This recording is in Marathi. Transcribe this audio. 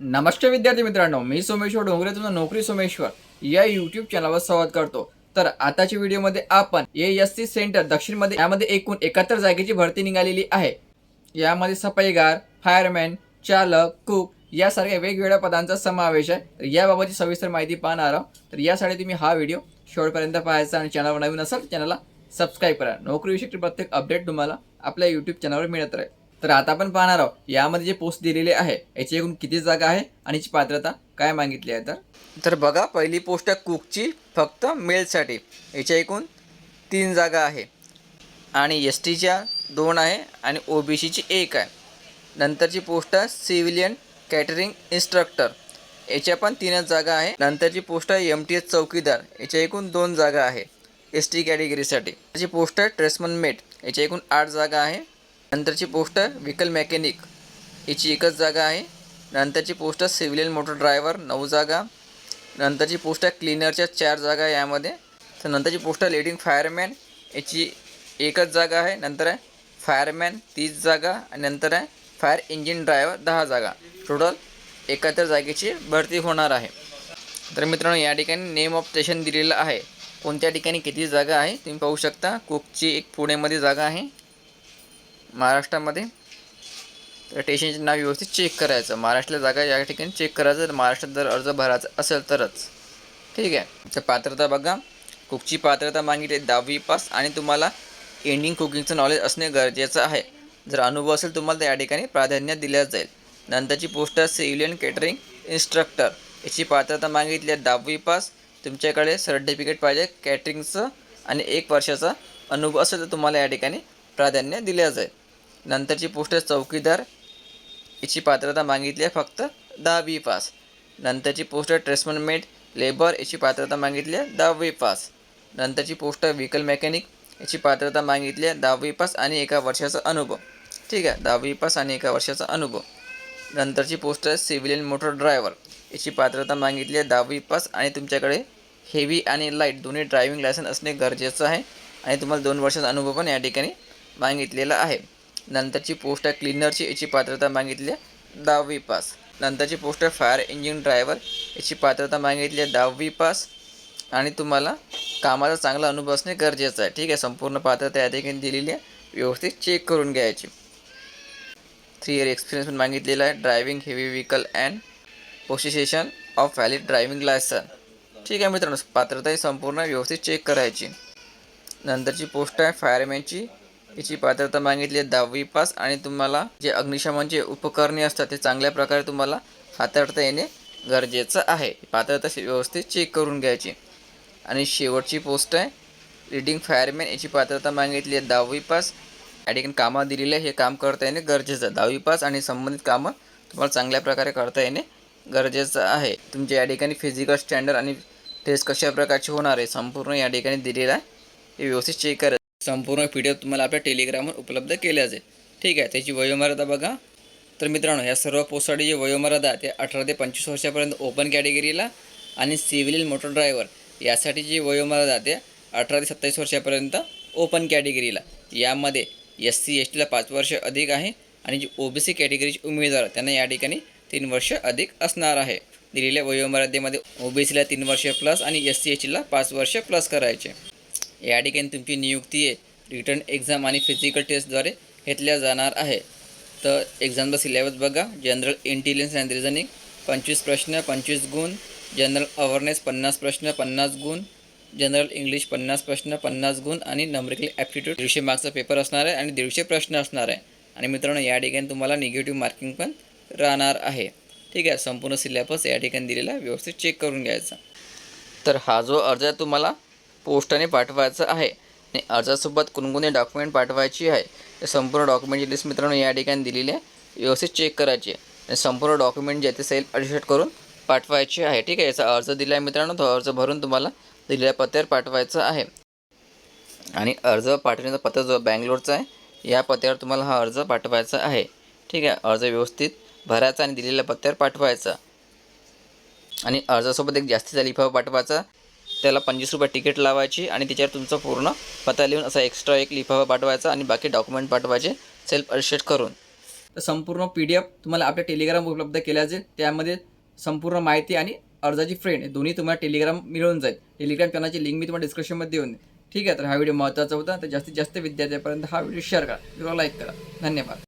नमस्कार विद्यार्थी मित्रांनो मी सोमेश्वर डोंगरे तुमचा नोकरी सोमेश्वर. या युट्यूब चॅनलवर स्वागत करतो. तर आताच्या व्हिडिओमध्ये आपण ए एस सी सेंटर दक्षिणमध्ये यामध्ये एकूण एकाहत्तर जागेची भरती निघालेली आहे. यामध्ये सफाईगार फायरमॅन चालक कुक यासारख्या वेगवेगळ्या पदांचा समावेश आहे. याबाबतची सविस्तर माहिती पाहणार आहोत. तर यासाठी तुम्ही हा व्हिडिओ शेवटपर्यंत पाहायचा आणि चॅनलवर नवीन असाल चॅनलला सबस्क्राईब करा. नोकरीविषयी प्रत्येक अपडेट तुम्हाला आपल्या यूट्यूब चॅनलवर मिळत राहील. तर आता आपण पाहणार आहोत यामध्ये जे पोस्ट दिलेले आहे याची एकूण किती जागा आहे आणि याची पात्रता काय मागितली आहे तर? तर बघा पहिली पोस्ट आहे कुकची फक्त मेलसाठी याच्या एकूण तीन जागा आहे. आणि एस टीच्या दोन आहे आणि ओ बी सीची एक आहे. नंतरची पोस्ट आहे सिव्हिलियन कॅटरिंग इन्स्ट्रक्टर याच्या पण तीनच जागा आहे. नंतरची पोस्ट आहे एम टी एस चौकीदार. याच्या एकूण दोन जागा आहे. एस टी कॅटेगरीसाठी त्याची पोस्ट आहे ट्रेसमन मेट याच्या एकूण आठ जागा आहे. नंतरची पोस्ट व्हीकल मेकॅनिक. याची एकच जागा आहे. नंतरची पोस्ट सिव्हिलियन मोटर ड्रायव्हर नऊ जागा. नंतरची पोस्ट आहे क्लीनरच्या चार जागा आहे यामध्ये. तर नंतरची पोस्ट आहे लिडिंग फायरमॅन याची एकच जागा आहे. नंतर आहे फायरमॅन तीस जागा. आणि नंतर आहे फायर इंजिन ड्रायव्हर दहा जागा. टोटल एकाहत्तर जागेची भरती होणार आहे. तर मित्रांनो या ठिकाणी नेम ऑफ स्टेशन दिलेलं आहे. कोणत्या ठिकाणी किती जागा आहे तुम्ही पाहू शकता. कुकची एक पुण्यामध्ये जागा आहे. महाराष्ट्रामध्ये. तर स्टेशनचे नाव व्यवस्थित चेक करायचं. महाराष्ट्राला जागा या ठिकाणी चेक करायचं. तर महाराष्ट्रात जर अर्ज भरायचा असेल तरच. ठीक आहे? तर पात्रता बघा. कुकची पात्रता मागितली? दहावी पास. आणि तुम्हाला इंडियन कुकिंगचं नॉलेज असणे गरजेचं आहे. जर अनुभव असेल तुम्हाला तर या ठिकाणी प्राधान्य दिल्या जाईल. नंतरची पोस्ट आहे सिव्हिलियन केटरिंग इन्स्ट्रक्टर याची पात्रता मागितली आहे दहावी पास. तुमच्याकडे सर्टिफिकेट पाहिजे कॅटरिंगचं आणि एक वर्षाचा अनुभव असेल तर तुम्हाला या ठिकाणी प्राधान्य दिल्या जाईल. नंतरची पोस्ट आहे चौकीदार याची पात्रता मागितली आहे फक्त दहावी पास. नंतरची पोस्ट आहे ट्रेसमन मेट लेबर याची पात्रता मागितली आहे दहावी पास. नंतरची पोस्ट आहे व्हिकल मेकॅनिक याची पात्रता मागितली आहे दहावी पास आणि एका वर्षाचा अनुभव. ठीक आहे दहावी पास आणि एका वर्षाचा अनुभव. नंतरची पोस्ट आहे सिव्हिलियन मोटर ड्रायव्हर याची पात्रता मागितली आहे दहावी पास आणि तुमच्याकडे हेवी आणि लाइट दोन्ही ड्रायव्हिंग लायसन्स असणे गरजेचं आहे. आणि तुम्हाला दोन वर्षाचा अनुभव पण या ठिकाणी मागितलेला आहे. नंतरची पोस्ट आहे क्लीनरची याची पात्रता मागितली आहे. दहावी पास. नंतरची पोस्ट आहे फायर इंजिन ड्रायव्हर याची पात्रता मागितली आहे. दहावी पास. आणि तुम्हाला कामाचा चांगला अनुभव असणे गरजेचं आहे. ठीक आहे संपूर्ण पात्रता या देखील दिलेली आहे. व्यवस्थित चेक करून घ्यायची. थ्री इयर एक्सपिरियन्स पण मागितलेला आहे. Driving heavy vehicle and possession of valid driving licence ठीक आहे मित्रांनो पात्रता ही संपूर्ण व्यवस्थित चेक करायची. नंतरची पोस्ट आहे फायरमॅनची याची पात्रता मागितली आहे दहावी पास. आणि तुम्हाला जे अग्निशमनचे उपकरणे असतात ते चांगल्या प्रकारे तुम्हाला हाताळता येणे गरजेचं आहे. पात्रता व्यवस्थित चेक करून घ्यायची. आणि शेवटची पोस्ट आहे. रिडिंग फायरमॅन याची पात्रता मागितली आहे दहावी पास. या ठिकाणी कामं दिलेली आहे हे काम करता येणे गरजेचं. आहे दहावी पास आणि संबंधित कामं तुम्हाला चांगल्या प्रकारे करता येणे गरजेचं आहे. तुमच्या या ठिकाणी फिजिकल स्टँडर्ड आणि टेस्ट कशा प्रकारचे होणार आहे संपूर्ण या ठिकाणी दिलेलं आहे. हे व्यवस्थित चेक करा संपूर्ण पी डी एफ तुम्हाला आपल्या टेलिग्रामवर उपलब्ध केल्या जाईल ठीक आहे त्याची वयोमर्यादा बघा. तर मित्रांनो या सर्व पोस्टसाठी जी वयोमर्यादा आहे ते अठरा ते पंचवीस वर्षापर्यंत ओपन कॅटेगरीला आणि सिव्हिल मोटर ड्रायव्हर यासाठी जी वयोमर्यादा आहे ते अठरा ते सत्तावीस वर्षापर्यंत ओपन कॅटेगरीला यामध्ये एस सी एस टीला पाच वर्ष अधिक आहे आणि जी ओ बी सी कॅटेगरीचे उमेदवार त्यांना या ठिकाणी तीन वर्ष अधिक असणार आहे. दिलेल्या वयोमर्यादेमध्ये ओ बी सीला तीन वर्ष प्लस आणि एस सी एस टीला पाच वर्ष प्लस करायचे. या ठिकाणी तुमची नियुक्ती आहे. रिटर्न एक्झाम आणि फिजिकल टेस्टद्वारे घेतल्या जाणार आहे. तर एक्झामचा सिलेबस बघा. जनरल इंटेलिजन्स अँड रिझनिंग पंचवीस प्रश्न पंचवीस गुण. जनरल अवेअरनेस पन्नास प्रश्न पन्नास गुण. जनरल इंग्लिश पन्नास प्रश्न पन्नास गुण. आणि नंबरिकल ॲप्टिट्यूड दीडशे मार्क्सचा पेपर असणार आहे आणि दीडशे प्रश्न असणार आहे. आणि मित्रांनो या ठिकाणी तुम्हाला निगेटिव्ह मार्किंग पण राहणार आहे. ठीक आहे. संपूर्ण सिलेबस या ठिकाणी दिलेला व्यवस्थित चेक करून घ्यायचा. तर हा जो अर्ज आहे तुम्हाला पोस्टाने पाठवायचं आहे. आणि अर्जासोबत कोणकोणते डॉक्युमेंट पाठवायची आहे. ते संपूर्ण डॉक्युमेंटची लिस्ट मित्रांनो या ठिकाणी दिलेली आहे. व्यवस्थित चेक करायची आहे. आणि संपूर्ण डॉक्युमेंट जे आहे ते सेल्फ अडिशेट करून पाठवायची आहे. ठीक आहे याचा अर्ज दिला आहे मित्रांनो. तो अर्ज भरून तुम्हाला दिलेल्या पत्त्यावर पाठवायचा आहे. आणि अर्ज पाठवण्याचा पत्ता जो बँगलोरचा आहे या पत्त्यावर तुम्हाला हा अर्ज पाठवायचा आहे. ठीक आहे अर्ज व्यवस्थित भरायचा आणि दिलेल्या पत्त्यावर पाठवायचा. आणि अर्जासोबत एक जास्तीचा लिफाफा पाठवायचा. त्याला पंचवीस रुपये तिकीट लावायची आणि त्याच्यावर तुमचा पूर्ण पत्ता लिहून असा एक्स्ट्रा एक लिफाफा पाठवायचा आणि बाकी डॉक्युमेंट पाठवायचे सेल्फ अडिशेट करून. तर संपूर्ण पी डी एफ तुम्हाला आपल्या टेलिग्राम उपलब्ध केल्या जाईल त्यामध्ये संपूर्ण माहिती आणि अर्जाची फ्रेंड दोन्ही तुम्हाला टेलिग्राम मिळून जाईल. टेलिग्राम चॅनलची लिंक मी तुम्हाला डिस्क्रिप्शनमध्ये देऊन ठीक आहे तर हा व्हिडिओ महत्त्वाचा होता. तर जास्तीत जास्त विद्यार्थ्यापर्यंत हा व्हिडिओ शेअर करा. व्हिडिओ लाईक करा. धन्यवाद.